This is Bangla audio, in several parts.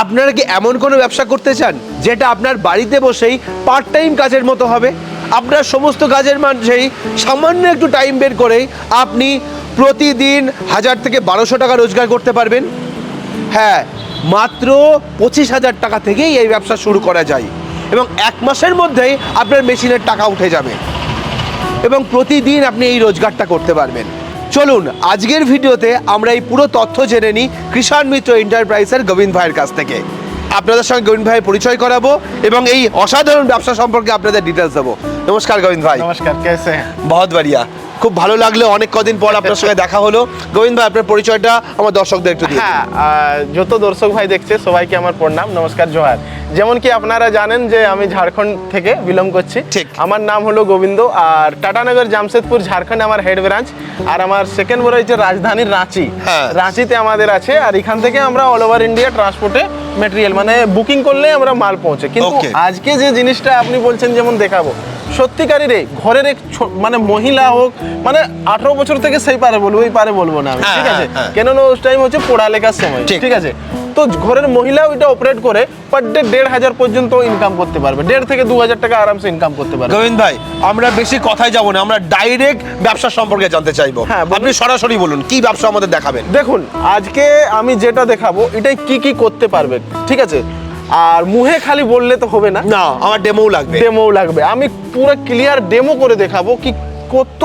আপনারা কি এমন কোনো ব্যবসা করতে চান যেটা আপনার বাড়িতে বসেই পার্ট টাইম কাজের মতো হবে? আপনার সমস্ত কাজের মাঝেই সামান্য একটু টাইম বের করেই আপনি প্রতিদিন হাজার থেকে বারোশো টাকা রোজগার করতে পারবেন। হ্যাঁ মাত্র পঁচিশ হাজার টাকা থেকেই এই ব্যবসা শুরু করা যায় এবং এক মাসের মধ্যেই আপনার মেশিনের টাকা উঠে যাবে এবং প্রতিদিন আপনি এই রোজগারটা করতে পারবেন। চলুন, আজকের ভিডিওতে আমরা এই পুরো তথ্য জেনে নিই কৃষাণ মিত্র এন্টারপ্রাইজের গোবিন্দ ভাইয়ের কাছ থেকে। আপনাদের সঙ্গে গোবিন্দ ভাই পরিচয় করাবো এবং এই অসাধারণ ব্যবসা সম্পর্কে আপনাদের ডিটেলস দেবো। নমস্কার গোবিন্দ ভাই। নমস্কার কেসে বহুত বাড়িয়া খুব ভালো লাগল অনেক কদিন পর আপনার সঙ্গে দেখা হলো। গোবিন্দ ভাই আপনার পরিচয়টা আমার দর্শকদের একটু হ্যাঁ যত দর্শক ভাই দেখছে সবাইকে আমার প্রণাম নমস্কার জোহার। যেমন কি আপনারা জানেন যে আমি ঝাড়খণ্ড থেকে বিলং করছি। ঠিক। আমার নাম হলো গোবিন্দ আর টাটানগর জামশেদপুর ঝাড়খণ্ড আমার হেড ব্রাঞ্চ আর আমার সেকেন্ড বড় হচ্ছে রাজধানীর রাঁচি। হ্যাঁ। রাঁচিতে আমাদের আছে আর এখান থেকে আমরা অল ওভার ইন্ডিয়া ট্রান্সপোর্টে মেটেরিয়াল মানে বুকিং করলে আমরা মাল পৌঁছে কিন্তু আজকে যে জিনিসটা আপনি বলছেন যেমন দেখাবো সত্যিকারই রে ঘরের এক মানে মহিলা হোক মানে আঠারো বছর থেকে সেই পারে বলব এই পারে বলব না আমি হ্যাঁ, ঠিক আছে হ্যাঁ, হ্যাঁ। কেননা ওই টাইম হচ্ছে পড়ালেখার সময়। ঠিক আছে তো ঘরের মহিলাও এটা অপারেট করে পার ডে দেড় হাজার পর্যন্ত ইনকাম করতে পারবে। দেড় থেকে দু হাজার টাকা আরামসে ইনকাম করতে পারবে। গোবিন্দ ভাই আমরা বেশি কথায় যাব না আমরা ডাইরেক্ট ব্যবসা সম্পর্কে জানতে চাইব। হ্যাঁ, আপনি সরাসরি বলুন কি ব্যবসা আমাদের দেখাবেন? দেখুন আজকে আমি যেটা দেখাবো এটাই কি কি করতে পারবে ঠিক আছে? আর মুহে খালি বললে তো হবে না। না আমার ডেমো লাগবে। ডেমো লাগবে। আমি পুরো ক্লিয়ার ডেমো করে দেখাবো কি কত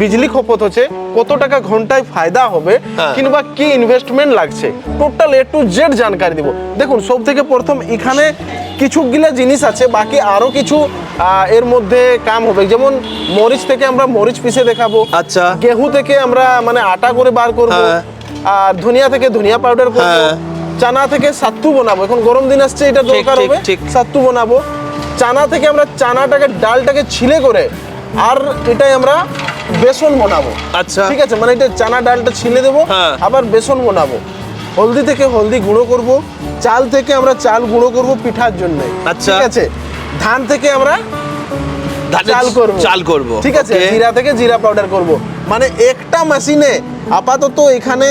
বিজলি খপত হচ্ছে কত টাকা ঘন্টায় ফায়দা হবে হ্যাঁ। কিংবা কি ইনভেস্টমেন্ট লাগছে? টোটাল এ টু জেড জানকারি দিব। দেখুন সব থেকে প্রথম এখানে কিছুগুলা জিনিস আছে বাকি আরও কিছু এর মধ্যে কাম হবে। যেমন মরিচ থেকে আমরা মরিচ পিসে দেখাবো। আচ্ছা। গেহু থেকে আমরা মানে আটা করে বার করব। হ্যাঁ। আর ধনিয়া থেকে ধনিয়া পাউডার করব। হ্যাঁ। চানা থেকে সাত্তু বানাবো। এখন গরম দিন আসছে এটা দরকার হবে। সাত্তু বানাবো। চানা থেকে আমরা চানাটাকে ডালটাকে ছিলে করে আর এটাই আমরা বেসন বানাবো আচ্ছা। ঠিক আছে মানে এটা চানা ডালটা ছিলে দেবো হ্যাঁ। আবার বেসন বানাবো হলদি থেকে হলদি গুঁড়ো করব চাল থেকে আমরা চাল গুঁড়ো করব পিঠার জন্য আচ্ছা। ঠিক আছে ধান থেকে আমরা চাল করব চাল করব ঠিক আছে. জিরা থেকে জিরা পাউডার করব মানে একটা মেশিনে আপাতত এখানে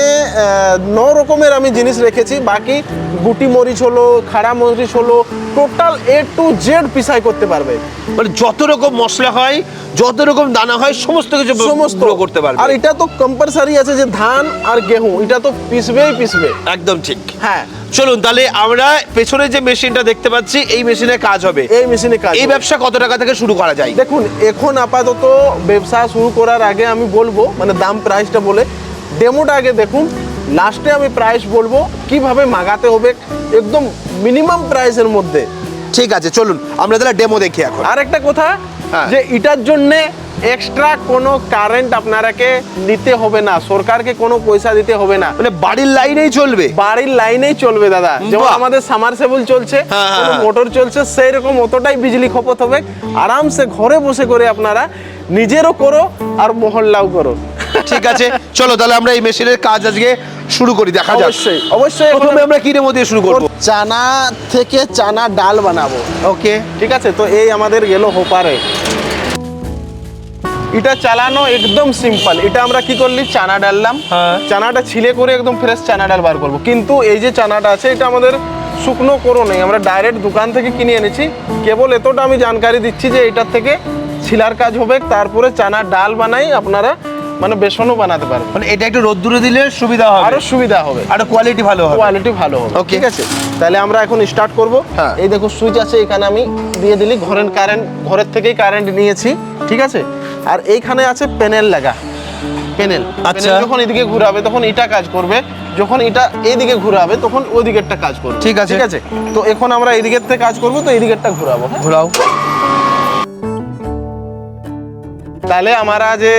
ন রকমের আমি জিনিস রেখেছি। বাকি গুটি মরিচ হলো খাড়া মরিচ হলো টোটাল এ টু জেড পিসাই করতে পারবে। মানে যত রকম মশলা হয় যত রকম দানা হয় সমস্ত কিছু সমস্ত। করতে পারবে। আর এটা তো কম্পালসারি আছে যে ধান আর গেহু এটা তো পিসবেই পিসবে। একদম ঠিক। হ্যাঁ। চলুন তাহলে আমরা পেছনে যে মেশিনটা দেখতে পাচ্ছি এই মেশিনে কাজ হবে। এই মেশিনে কাজ এই ব্যবসা কত টাকা থেকে শুরু করা যায়? দেখুন এখন আপাতত ব্যবসা শুরু করার আগে আমি বলব মানে দাম প্রাইসটা বলে ডেমোটা আগে দেখুন। লাস্টে আমি প্রাইস বলব কীভাবে মাগাতে হবে একদম মিনিমাম প্রাইসের মধ্যে। ঠিক আছে চলুন আমরা তাহলে ডেমো দেখি এখন। আর একটা কথা হ্যাঁ। যে এটার জন্য এক্সট্রা কোনো কারেন্ট আপনারাকে নিতে হবে না সরকারকে কোনো পয়সা দিতে হবে না। মানে বাড়ির লাইনেই চলবে? বাড়ির লাইনেই চলবে দাদা। যেমন। আমাদের সামারসেবল চলছে হ্যাঁ, হ্যাঁ, হ্যাঁ। মোটর চলছে সেই রকম অতটাই বিজলি খপত হবে। আরামসে ঘরে বসে করে আপনারা নিজেরও করো আর মহল্লাও করো। ঠিক আছে চলো তাহলে আমরা এই মেশিনের কাজ আজকে শুরু করি দেখা যাক। অবশ্যই অবশ্যই প্রথমে আমরা কি ডেমো দিয়ে শুরু করব? চানা থেকে চানা ডাল বানাবো। ওকে। ঠিক আছে তো এই আমাদের গেল হোপারে। এটা চালানো একদম সিম্পল এটা আমরা কি করলি? চানা ডাললাম। হ্যাঁ। চানাটা ছিলে করে একদম ফ্রেশ চানা ডাল বার করব। কিন্তু এই যে চানাটা আছে এটা আমাদের শুকনো করো নেই। আমরা ডাইরেক্ট দোকান থেকে কিনে এনেছি। কেবল এতটা আমি জানকারি দিচ্ছি যে এটার থেকে ছিলার কাজ হবে। তারপরে চানা ডাল বানাই। আপনারা মানে বেসনও বানাতে পারবেন মানে এটা একটু রোদ্দুরে দিলে সুবিধা হবে। আরও সুবিধা হবে। আরও কোয়ালিটি ভালো হবে। কোয়ালিটি ভালো হবে। Okay. ঠিক আছে? তাহলে আমরা এখন স্টার্ট করব। হ্যাঁ। এই দেখো সুইচ আছে এখানে আমি দিয়ে দিলি ঘরের কারেন্ট ঘরের থেকেই কারেন্ট নিয়েছি। ঠিক আছে? আর এইখানে আছে প্যানেল লাগা। প্যানেল আচ্ছা। যখন এদিকে ঘুরাবে তখন এটা কাজ করবে। যখন এটা এইদিকে ঘুরাবে তখন ওই দিকেরটা কাজ করবে। ঠিক আছে। ঠিক আছে? তো এখন আমরা এই দিকের থেকে কাজ করব তো এই দিকেরটা ঘুরাবো হ্যাঁ? ঘোরাও। তাহলে আমরা যে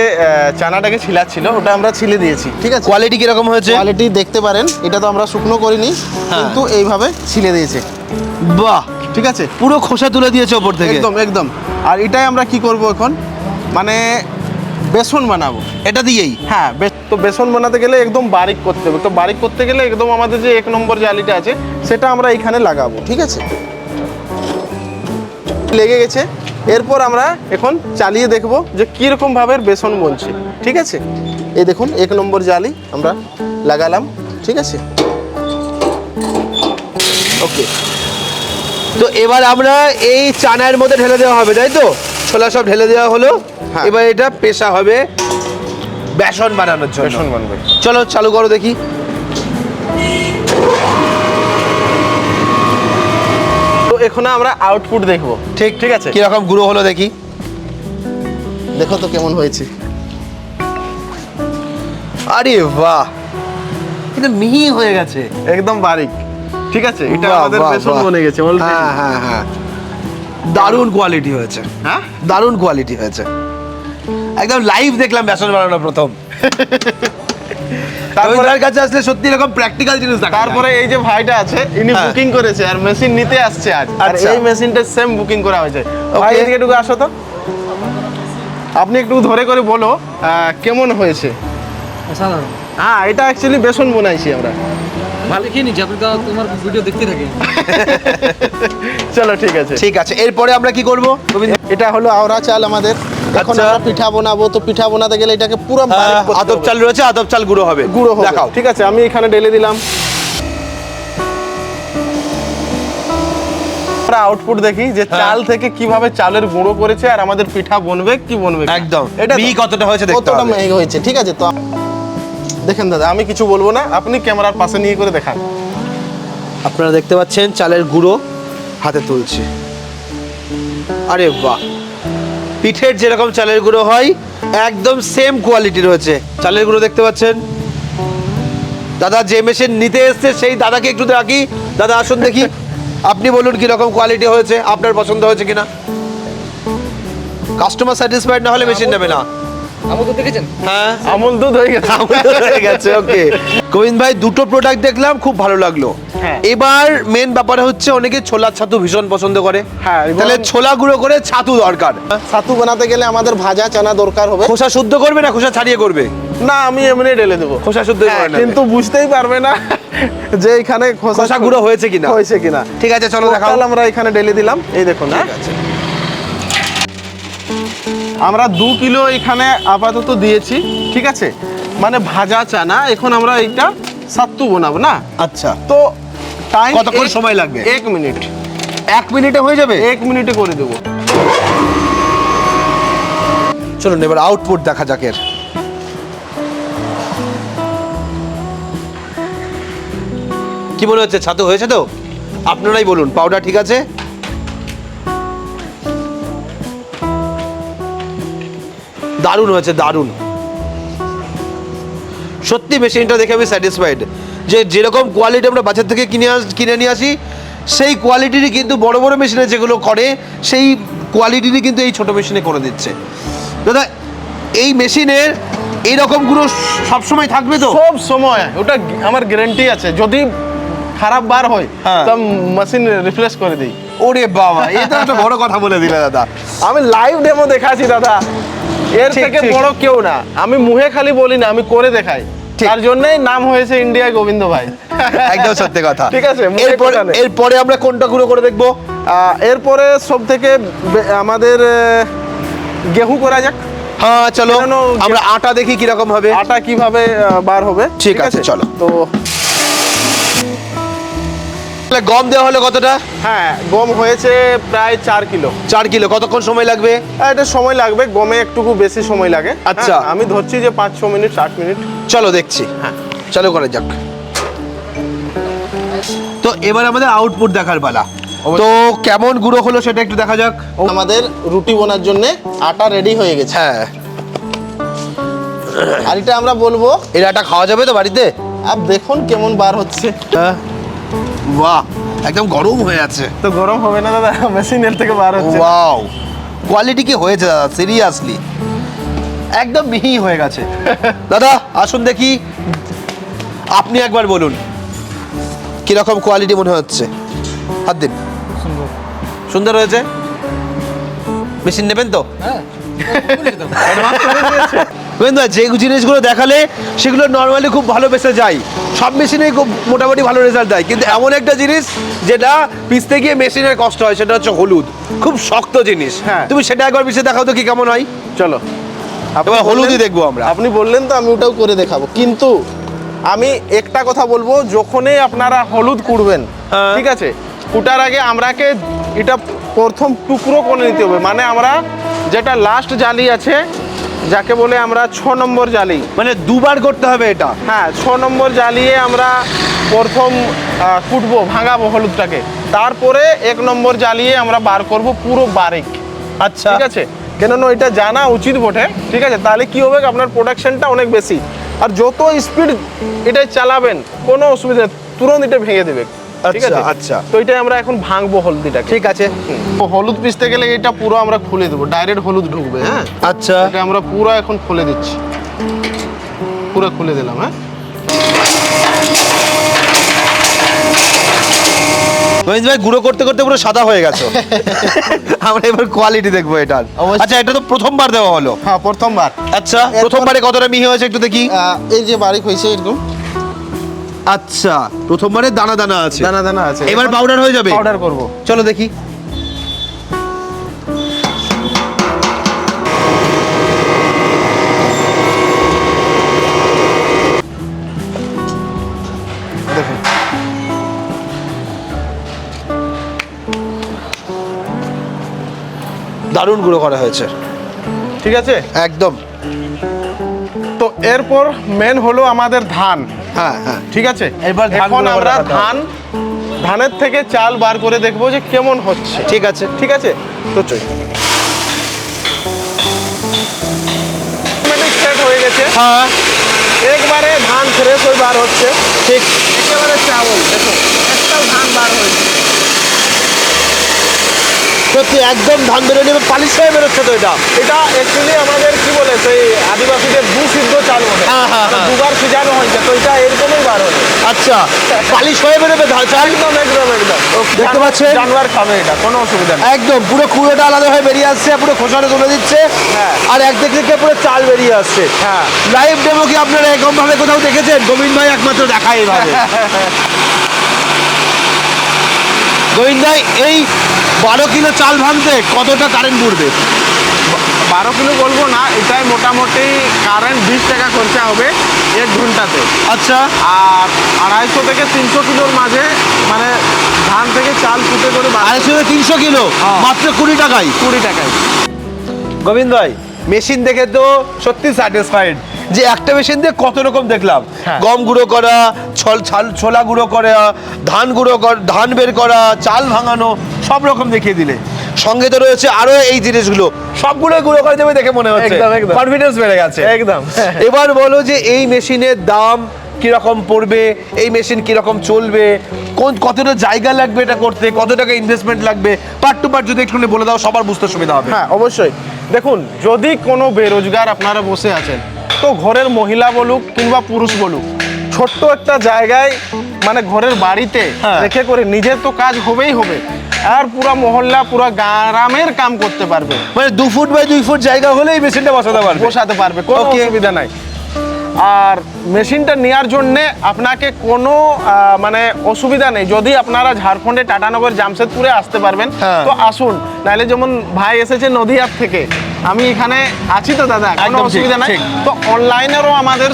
চানাটাকে ছিলাচ্ছিল ওটা আমরা ছিলে দিয়েছি। ঠিক আছে। কোয়ালিটি কীরকম হয়েছে? কোয়ালিটি দেখতে পারেন এটা তো আমরা শুকনো করিনি হ্যাঁ। কিন্তু এইভাবে ছিলে দিয়েছে। বাহ! ঠিক আছে? পুরো খোসা তুলে দিয়েছে ওপর থেকে। একদম একদম। আর এটাই আমরা কি করব এখন? মানে বেসন বানাবো। এটা দিয়েই? হ্যাঁ তো বেসন বানাতে গেলে একদম বারিক করতে হবে। তো বারিক করতে গেলে একদম আমাদের যে এক নম্বর জালিটা আছে সেটা আমরা এখানে লাগাবো ঠিক আছে? লেগে গেছে। এরপর আমরা এখন চালিয়ে দেখব যে কীরকম ভাবে বেসন বনছে ঠিক আছে? এই দেখুন এক নম্বর জালি আমরা লাগালাম ঠিক আছে? ওকে। তো এবার আমরা এই চানার মধ্যে ঢেলে দেওয়া হবে তাই তো? ছোলা সব ঢেলে দেওয়া হলো। হ্যাঁ। এবার এটা পেশা হবে বেসন বানানোর জন্য। বেসন বানবে। চলো চালু করো দেখি। এখানে আমরা আউটপুট দেখব। ঠিক ঠিক আছে? কীরকম গুঁড়ো হলো দেখি। দেখো তো কেমন হয়েছে। আরে বাহ! এটা মিহি হয়ে গেছে। একদম বারিক। ঠিক আছে? এটা আমাদের বেসন বনে গেছে। হ্যাঁ হ্যাঁ হ্যাঁ। দারুণ কোয়ালিটি হয়েছে। হ্যাঁ? দারুণ কোয়ালিটি হয়েছে। একদম লাইভ দেখলাম বেসন বানানো প্রথম। তারপরে কাছে আসলে সত্যি এরকম প্র্যাকটিক্যাল জিনিস দেখা তারপরে এই যে ভাইটা আছে ইনি হ্যাঁ। বুকিং করেছে আর মেশিন নিতে আসছে আজ। আর আচ্ছা। এই মেশিনটা সেম বুকিং করা হয়েছে। ভাই. এদিকে একটু আসো তো। আপনি একটু ধরে করে বলো কেমন হয়েছে? হ্যাঁ এটা অ্যাকচুয়ালি বেসন বানাইছি আমরা। ভালো দেখিনি যে আপনি তোমার ভিডিও দেখতে থাকেন চলো ঠিক আছে। ঠিক আছে এরপরে আমরা কি করব? এটা হলো আওরা চাল আমাদের। এখন আচ্ছা। আমরা পিঠা বানাবো তো পিঠা বানাতে গেলে এটাকে পুরো হ্যাঁ, আদব চাল রয়েছে আদব চাল গুঁড়ো হবে। গুঁড়ো হবে। দেখাও। ঠিক আছে আমি এখানে ঢেলে দিলাম। আমরা আউটপুট দেখি যে হ্যাঁ। চাল থেকে কীভাবে চালের গুঁড়ো করেছে আর আমাদের পিঠা বনবে কি বনবে। একদম। এটা মিহি কতটা হয়েছে দেখতে কতটা মেঘ হয়েছে ঠিক আছে তো দেখেন দাদা আমি কিছু বলব না আপনি ক্যামেরার পাশে নিয়ে করে দেখান। আপনারা দেখতে পাচ্ছেন চালের গুঁড়ো হাতে তুলছে। আরে বাহ। পিঠের যেরকম চালের গুঁড়ো হয়, একদম সেম কোয়ালিটি রয়েছে। চালের গুঁড়ো দেখতে পাচ্ছেন? দাদা যে মেশিন নিতে এসছে, সেই দাদাকে একটু রাখি দাদা, আসুন দেখি। আপনি বলুন কীরকম কোয়ালিটি হয়েছে, আপনার পছন্দ হয়েছে কিনা? কাস্টমার স্যাটিসফাইড না হলে মেশিন নেবে না। আমার তো দেখেছেন? হ্যাঁ। আমল দুধ হয়ে গেছে। হয়ে গেছে ওকে গোবিন্দ ভাই দুটো প্রোডাক্ট দেখলাম খুব ভালো লাগল। হ্যাঁ। এবার মেন ব্যাপার হচ্ছে অনেকে ছোলার ছাতু ভীষণ পছন্দ করে। হ্যাঁ, তাহলে ছোলা গুঁড়ো করে ছাতু দরকার। ছাতু বানাতে গেলে আমাদের ভাজা চানা দরকার হবে। খোসা শুদ্ধ করবে না খোসা ছাড়িয়ে করবে? না আমি এমনি ঢেলে দেবো। খোসা শুদ্ধ হ্যাঁ, কিন্তু বুঝতেই পারবে না যে এখানে খোসা গুঁড়ো হয়েছে কিনা। হয়েছে কিনা। ঠিক আছে চলো দেখাও। তাহলে আমরা এখানে ঢেলে দিলাম। এই দেখুন হ্যাঁ। ঠিক আছে। আমরা দু কিলো এখানে আপাতত দিয়েছি ঠিক আছে? মানে ভাজা চানা এখন আমরা এইটা সাত্তু বানাবো না? আচ্ছা। তো টাইম কতক্ষণ সময় লাগবে? এক মিনিট। এক মিনিটে হয়ে যাবে? এক মিনিটে করে দেবো। চলুন এবার আউটপুট দেখা যাক এর। কি মনে হচ্ছে ছাতু হয়েছে তো? আপনারাই বলুন পাউডার ঠিক আছে? দারুণ হয়েছে দারুণ। সত্যি মেশিনটা দেখে আমি স্যাটিসফাইড যে যেরকম কোয়ালিটি আমরা বাজার থেকে কিনে আস কিনে নিয়ে আসি সেই কোয়ালিটিরই কিন্তু বড় বড় মেশিনে যেগুলো করে সেই কোয়ালিটিরই কিন্তু এই ছোট মেশিনে করে দিচ্ছে। দাদা এই মেশিনের এইরকমগুলো সবসময় থাকবে তো? সব সময়। ওটা আমার গ্যারান্টি আছে। যদি খারাপ বার হয় হ্যাঁ। তো মেশিন রিপ্লেস করে দিই। ওরে বাবা এটা একটা বড় কথা বলে দিলে দাদা। আমি লাইভ ডেমো দেখাচ্ছি দাদা। এর থেকে বড় কেউ না। আমি মুহে খালি বলি না আমি করে দেখাই। তার জন্যই নাম হয়েছে ইন্ডিয়া গোবিন্দ ভাই। একদম সত্যি কথা। ঠিক আছে, এরপরে এরপরে আমরা কোনটা গুঁড়ো করে দেখব? এরপরে সব থেকে আমাদের গেহু করা যাক। হ্যাঁ চলো। আমরা আটা দেখি কীরকম হবে। আটা কীভাবে বার হবে। ঠিক আছে, চলো। তো গম দেওয়া হলো কতটা? হ্যাঁ গম হয়েছে প্রায় চার কিলো। চার কিলো। কতক্ষণ সময় লাগবে? এটা সময় লাগবে গমে একটুকু বেশি সময় লাগে। আচ্ছা। হ্যাঁ, আমি ধরছি যে পাঁচ ছ মিনিট ষাট মিনিট। চলো দেখছি। হ্যাঁ। চলো করে যাক। তো এবার আমাদের আউটপুট দেখার পালা। তো কেমন গুঁড়ো হলো সেটা একটু দেখা যাক। আমাদের রুটি বোনার জন্য আটা রেডি হয়ে গেছে। হ্যাঁ। আর এটা আমরা বলব এর আটা খাওয়া যাবে তো বাড়িতে? আপ দেখুন কেমন বার হচ্ছে। হ্যাঁ। বাহ একদম গরম হয়ে আছে। তো গরম হবে না দাদা মেশিনের থেকে বার হচ্ছে ওয়াও কোয়ালিটি কি হয়েছে দাদা সিরিয়াসলি একদম মিহি হয়ে গেছে। দাদা আসুন দেখি আপনি একবার বলুন কীরকম কোয়ালিটি মনে হচ্ছে? হাত দিন। সুন্দর। হয়েছে? মেশিন নেবেন তো? হ্যাঁ। যেতাম। যে জিনিসগুলো দেখালে সেগুলো নর্মালি খুব ভালো বেসে যায় সব মেশিনেই খুব মোটামুটি ভালো রেজাল্ট দেয় কিন্তু এমন একটা জিনিস যেটা পিসতে গিয়ে মেশিনের কষ্ট হয় সেটা হচ্ছে হলুদ খুব শক্ত জিনিস হ্যাঁ। তুমি সেটা একবার পিসে দেখাও তো কি কেমন হয় চলো এবার হলুদই দেখব আমরা। আপনি বললেন তো আমি ওটাও করে দেখাবো কিন্তু আমি একটা কথা বলব যখনই আপনারা হলুদ কুড়বেন হ্যাঁ। ঠিক আছে কুটার আগে আমরাকে এটা প্রথম টুকরো করে নিতে হবে মানে আমরা যেটা লাস্ট জালি আছে যাকে বলে আমরা ছ নম্বর জালি। মানে দুবার করতে হবে এটা? হ্যাঁ ছ নম্বর জ্বালিয়ে আমরা প্রথম কুটবো ভাঙাবো হলুদটাকে। তারপরে এক নম্বর জ্বালিয়ে আমরা বার করব পুরো বারিক। আচ্ছা। ঠিক আছে? কেননা এটা জানা উচিত বটে। ঠিক আছে? তাহলে কি হবে? আপনার প্রোডাকশনটা অনেক বেশি। আর যত স্পিড এটা চালাবেন কোনো অসুবিধা তুরন্ত এটা ভেঙে দেবে। ঠিক আচ্ছা, আছে? আচ্ছা। তো এটা আমরা এখন ভাঙবো হলদিটাকে। ঠিক আছে। হলুদ পিসতে গেলে এটা পুরো আমরা খুলে দেবো। ডাইরেক্ট হলুদ ঢুকবে হ্যাঁ? আচ্ছা। এটা আমরা পুরো এখন খুলে দিচ্ছি। পুরো খুলে দিলাম হ্যাঁ? ভাই গুঁড়ো করতে করতে পুরো সাদা হয়ে গেছে। আমরা এবার কোয়ালিটি দেখব এটার আচ্ছা এটা তো প্রথমবার দেওয়া হলো। হ্যাঁ প্রথমবার। আচ্ছা প্রথমবারে কতটা মিহি হয়েছে একটু দেখি। এই যে বারিক হয়েছে এরকম। আচ্ছা প্রথমবারে দানা দানা আছে। দানা দানা আছে। এবার পাউডার হয়ে যাবে। পাউডার করব। চলো দেখি। দারুণ গুঁড়ো করা হয়েছে। ঠিক আছে? একদম। তো এরপর মেন হলো আমাদের ধান। হ্যাঁ হ্যাঁ। ঠিক আছে? এবার এখন আমরা ধান ধানের থেকে চাল বার করে দেখব যে কেমন হচ্ছে। ঠিক আছে। ঠিক আছে? তো চল। সেট হয়ে গেছে। হ্যাঁ। একবারে ধান ফ্রেশ হয়ে বার হচ্ছে। ঠিক। একেবারে চাউল দেখো। একটাও ধান বার হয়েছে সত্যি একদম ধান বেরোলে পালিশ হয়ে বেরোচ্ছে তো এটা। এটা অ্যাকচুয়ালি আমাদের কি বলে সেই আদিবাসীদের দু সিদ্ধ চাল বলে। হ্যাঁ, হ্যাঁ, হ্যাঁ। দুবার সিজানো হয়েছে তো এটা এরকমই বার হবে আচ্ছা পালিশ হয়ে বেরোবে ধান চাল? একদম একদম একদম। দেখতে পাচ্ছেন? জানোয়ার খাবে এটা কোনো অসুবিধা নেই। একদম পুরো কুড়োটা আলাদা হয়ে বেরিয়ে আসছে পুরো খোসাটা তুলে দিচ্ছে। হ্যাঁ। আর একদিক থেকে পুরো চাল বেরিয়ে আসছে। হ্যাঁ। লাইভ ডেমো কি আপনারা এরকম ভাবে কোথাও দেখেছেন? গোবিন্দ ভাই একমাত্র দেখায় এইভাবে গোবিন্দ ভাই এই বারো কিলো চাল ভাঙতে কতটা কারেন্ট পড়বে বারো কিলো বলব না এটাই মোটামুটি কারেন্ট বিশ টাকা খরচা হবে এক ঘন্টাতে। আচ্ছা। আর আড়াইশো থেকে তিনশো কিলোর মাঝে মানে ধান থেকে চাল কুটে করে আড়াইশো থেকে তিনশো কিলো হ্যাঁ। মাত্র কুড়ি টাকায়। কুড়ি টাকায়। গোবিন্দ ভাই মেশিন দেখে তো সত্যি স্যাটিসফাইড যে একটা মেশিন দিয়ে কত রকম দেখলাম। হ্যাঁ। গম গুঁড়ো করা ছল ছাল ছোলা গুঁড়ো করা ধান গুঁড়ো ধান বের করা চাল ভাঙানো সব রকম দেখিয়ে দিলে। সঙ্গে তো রয়েছে আরও এই জিনিসগুলো। সবগুলো গুঁড়ো করে দেবে দেখে মনে হচ্ছে। কনফিডেন্স বেড়ে গেছে। একদম। এবার বলো যে এই মেশিনের দাম কীরকম পড়বে এই মেশিন কীরকম চলবে কোন কতটা জায়গা লাগবে এটা করতে কত টাকা ইনভেস্টমেন্ট লাগবে পার্ট টু পার্ট যদি একটুখানি বলে দাও সবার বুঝতে সুবিধা হবে। হ্যাঁ অবশ্যই। দেখুন যদি কোনো বেরোজগার আপনারা বসে আছেন ঘরের মহিলা বলুক কিংবা পুরুষ বলুক ছোট্ট একটা জায়গায় মানে ঘরের বাড়িতে হ্যাঁ। রেখে করে নিজের তো কাজ হবেই হবে আর পুরো মহল্লা পুরো গ্রামের কাম করতে পারবে মানে দু ফুট বাই দুই ফুট জায়গা হলেই মেশিনটা বসাতে পারবে বসাতে পারবে কোনো. অসুবিধা নাই আর মেশিনটা নেওয়ার জন্য আপনাকে কোনো মানে অসুবিধা নেই যদি আপনারা ঝাড়খণ্ডে টাটানগর জামশেদপুরে আসতে পারবেন হ্যাঁ। তো আসুন নাহলে যেমন ভাই এসেছে নদীয়ার থেকে আমি এখানে আছি তো দাদা কোনো অসুবিধা নাই। তো অনলাইনেরও আমাদের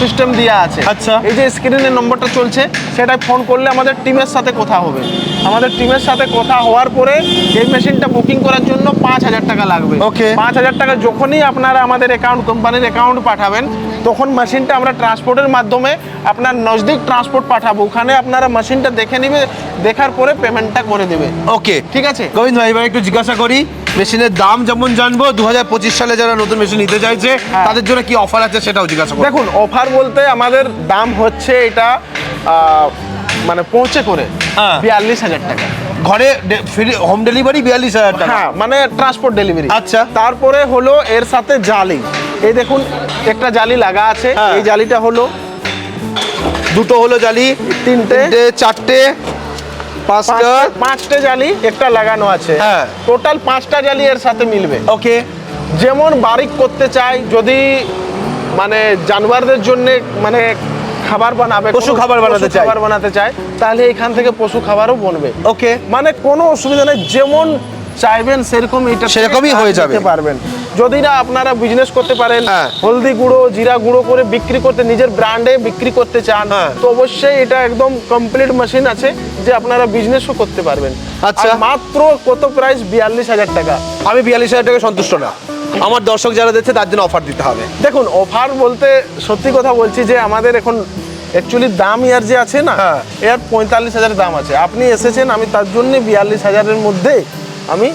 সিস্টেম দেওয়া আছে। আচ্ছা। এই যে স্ক্রিনের নম্বরটা চলছে সেটাই ফোন করলে আমাদের টিমের সাথে কথা হবে। আমাদের টিমের সাথে কথা হওয়ার পরে এই মেশিনটা বুকিং করার জন্য পাঁচ হাজার টাকা লাগবে। ওকে। পাঁচ হাজার টাকা যখনই আপনারা আমাদের অ্যাকাউন্ট কোম্পানির অ্যাকাউন্ট পাঠাবেন তখন মেশিনটা আমরা ট্রান্সপোর্টের মাধ্যমে আপনার নজদিক ট্রান্সপোর্ট পাঠাবো। ওখানে আপনারা মেশিনটা দেখে নেবে দেখার পরে পেমেন্টটা করে দেবে। ওকে। ঠিক আছে? গোবিন্দ ভাই এবার একটু জিজ্ঞাসা করি মেশিনের দাম যেমন জানব দু হাজার পঁচিশ সালে যারা নতুন মেশিন নিতে চাইছে হ্যাঁ। তাদের জন্য কি অফার আছে সেটাও জিজ্ঞাসা করব দেখুন অফার বলতে আমাদের দাম হচ্ছে এটা মানে পৌঁছে করে হ্যাঁ। বিয়াল্লিশ হাজার টাকা ঘরে ফ্রি হোম ডেলিভারি বিয়াল্লিশ হাজার টাকা হ্যাঁ মানে ট্রান্সপোর্ট ডেলিভারি আচ্ছা। তারপরে হলো এর সাথে জালি এই দেখুন একটা জালি লাগা আছে হ্যাঁ। এই জালিটা হলো দুটো হলো জালি তিনটে চারটে পাঁচটা পাঁচটা- জালি একটা লাগানো আছে। হ্যাঁ। টোটাল পাঁচটা জালি এর সাথে মিলবে। ওকে যেমন বারিক করতে চাই যদি মানে জানোয়ারদের জন্য মানে খাবার বানাবে পশু খাবার বানাতে চাই। খাবার বানাতে চায় তাহলে এখান থেকে পশু খাবারও বনবে। ওকে মানে কোনো অসুবিধা নেই যেমন চাইবেন সেরকম এটা সেরকমই হয়ে যাবে। পারবেন যদি না আপনারা বিজনেস করতে পারেন হ্যাঁ। হলদি গুঁড়ো জিরা গুঁড়ো করে বিক্রি করতে নিজের ব্র্যান্ডে বিক্রি করতে চান হ্যাঁ। তো অবশ্যই এটা একদম কমপ্লিট মেশিন আছে যে আপনারা বিজনেসও করতে পারবেন আচ্ছা। মাত্র কত প্রাইস বিয়াল্লিশ হাজার টাকা আমি বিয়াল্লিশ হাজার টাকা সন্তুষ্ট না আমার দর্শক যারা দেখছে তার জন্য অফার দিতে হবে দেখুন অফার বলতে সত্যি কথা বলছি যে আমাদের এখন অ্যাকচুয়ালি দাম ইয়ার যে আছে না হ্যাঁ। এর পঁয়তাল্লিশ হাজার দাম আছে আপনি এসেছেন আমি তার জন্য বিয়াল্লিশ হাজারের মধ্যে আমি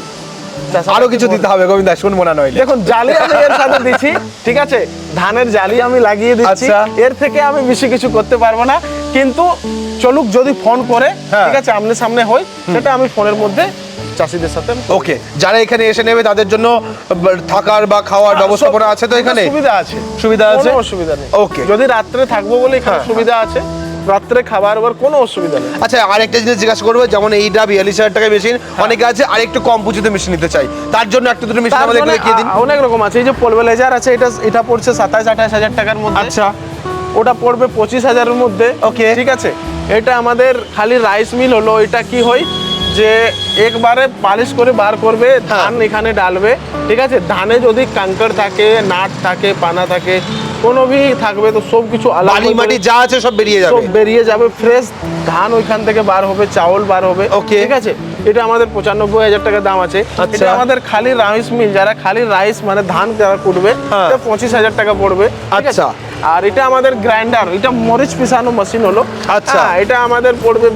আরও কিছু দিতে হবে গোবিন্দা শুনব না নইলে। দেখুন জালি আমি এর সাথে দিচ্ছি ঠিক আছে? ধানের জালি আমি লাগিয়ে দিচ্ছি। আচ্ছা। এর থেকে আমি বেশি কিছু করতে পারব না। কিন্তু চলুক যদি ফোন করে হ্যাঁ। ঠিক আছে আমনে সামনে হয় সেটা আমি ফোনের মধ্যে চাষিদের সাথে ওকে যারা এখানে এসে নেবে তাদের জন্য থাকার বা খাওয়ার ব্যবস্থাপনা আছে তো এখানে? সুবিধা আছে। সুবিধা আছে? অসুবিধা নেই। ওকে। যদি রাত্রে থাকব বলে এখানে হ্যাঁ, সুবিধা আছে রাত্রে খাবার আবার কোনো অসুবিধা নেই। আচ্ছা আরেকটা জিনিস জিজ্ঞাসা করব যেমন এইটা বিয়াল্লিশ হাজার টাকা মেশিন অনেকে আছে আরেকটু কম পুঁজিতে মেশিন নিতে চাই তার জন্য একটা দুটো মেশিন আমাদের জন্য দেখিয়ে দিন। অনেক রকম আছে। এই যে পলবেলাইজার আছে এটা এটা পড়ছে সাতাশ আঠাশ হাজার টাকার মধ্যে। আচ্ছা। ওটা পড়বে পঁচিশ হাজারের মধ্যে। ওকে ঠিক আছে? এটা আমাদের খালি রাইস মিল হলো এটা কি হয়? যে একবারে পালিশ করে বার করবে ধান এখানে ডালবে ঠিক আছে? ধানে যদি কাঙ্কর থাকে নাট থাকে পানা থাকে কোনো ভি থাকবে তো সব কিছু আলাদা মাটি যা আছে সব বেরিয়ে যাবে। সব বেরিয়ে যাবে। ফ্রেশ ধান ওইখান থেকে বার হবে চাউল বার হবে ওকে ঠিক আছে? এটা আমাদের পঁচানব্বই হাজার টাকা দাম আছে। আচ্ছা। এটা আমাদের খালি রাইস মিল যারা খালি রাইস মানে ধান যারা কুটবে হ্যাঁ। পঁচিশ হাজার টাকা পড়বে আচ্ছা। আর এটা আমাদের গ্রাইন্ডার এটা মরিচ পিসানো মেশিন হলো আচ্ছা। হ্যাঁ, এটা আমাদের পড়বে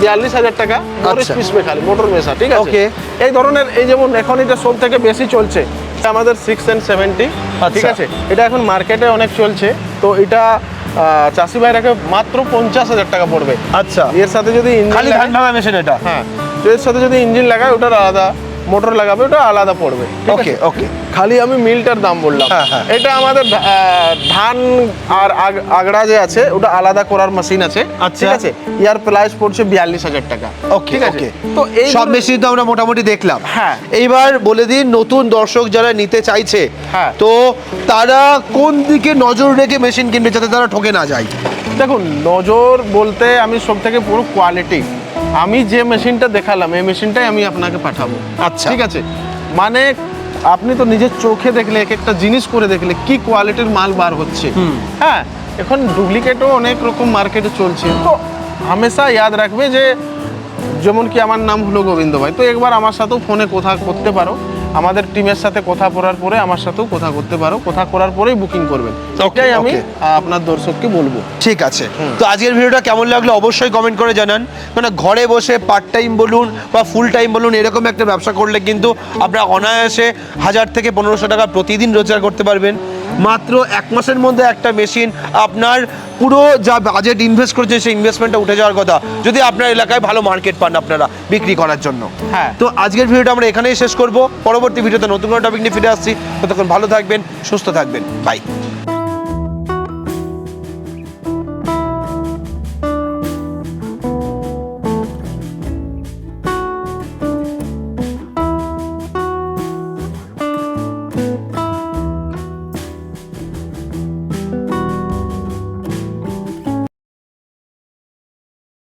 বিয়াল্লিশ হাজার টাকা মরিচ আচ্ছা। পিসবে খালি মোটর মেশা ঠিক আছে Okay. এই ধরনের এই যেমন এখন এটা সব থেকে বেশি চলছে এটা আমাদের সিক্স অ্যান্ড সেভেন্টি ঠিক। আছে এটা এখন মার্কেটে অনেক চলছে তো এটা চাষি ভাইরাকে মাত্র পঞ্চাশ হাজার টাকা পড়বে আচ্ছা এর সাথে যদি ইঞ্জিন খালি ধান ভাঙা মেশিন এটা হ্যাঁ তো এর সাথে যদি ইঞ্জিন লাগায় ওটার আলাদা মোটর লাগাবে ওটা আলাদা পড়বে। ওকে ওকে খালি আমি মিলটার দাম বললাম। হ্যাঁ, হ্যাঁ। এটা আমাদের ধান আর আগ- আগড়া যে আছে ওটা আলাদা করার মেশিন আছে। আচ্ছা। ঠিক আছে? ইয়ার প্রাইস পড়ছে বিয়াল্লিশ হাজার টাকা। ওকে ঠিক আছে? ওকে তো এই সব মেশিন তো আমরা মোটামুটি দেখলাম। হ্যাঁ। এইবার বলে দিন নতুন দর্শক যারা নিতে চাইছে হ্যাঁ। তো তারা কোন দিকে নজর রেখে মেশিন কিনবে যাতে তারা ঠকে না যায়? দেখুন নজর বলতে আমি সব থেকে পুরো কোয়ালিটি আমি যে মেশিনটা দেখালাম এই মেশিনটাই আমি আপনাকে পাঠাবো। আচ্ছা। ঠিক আছে? মানে আপনি তো নিজের চোখে দেখলে এক একটা জিনিস করে দেখলে কি কোয়ালিটির মাল বার হচ্ছে। হ্যাঁ এখন ডুপ্লিকেটও অনেক রকম মার্কেটে চলছে। তো হামেশা ইয়াদ রাখবে যে যেমন কি আমার নাম হলো গোবিন্দ ভাই তো একবার আমার সাথেও ফোনে কথা করতে পারো। আমাদের টিমের সাথে কথা করার পরে আমার সাথেও কথা করতে পারো। কথা করার পরেই বুকিং করবেন। এটাই আমি আপনার দর্শককে বলব। ঠিক আছে। তো আজকের ভিডিওটা কেমন লাগল অবশ্যই কমেন্ট করে জানান। মানে ঘরে বসে পার্ট টাইম বলুন বা ফুল টাইম বলুন এরকম একটা ব্যবসা করলে কিন্তু আপনারা অনায়াসে হাজার থেকে পনেরোশো টাকা প্রতিদিন রোজগার করতে পারবেন। মাত্র এক মাসের মধ্যে একটা মেশিন আপনার পুরো যা বাজেট ইনভেস্ট করেছেন সেই ইনভেস্টমেন্টটা উঠে যাওয়ার কথা। যদি আপনার এলাকায় ভালো মার্কেট পান আপনারা বিক্রি করার জন্য। হ্যাঁ। তো আজকের ভিডিওটা আমরা এখানেই শেষ করব। পরবর্তী ভিডিওতে নতুন কোনো টপিক নিয়ে ফিরে আসছি। ততক্ষণ ভালো থাকবেন সুস্থ থাকবেন। বাই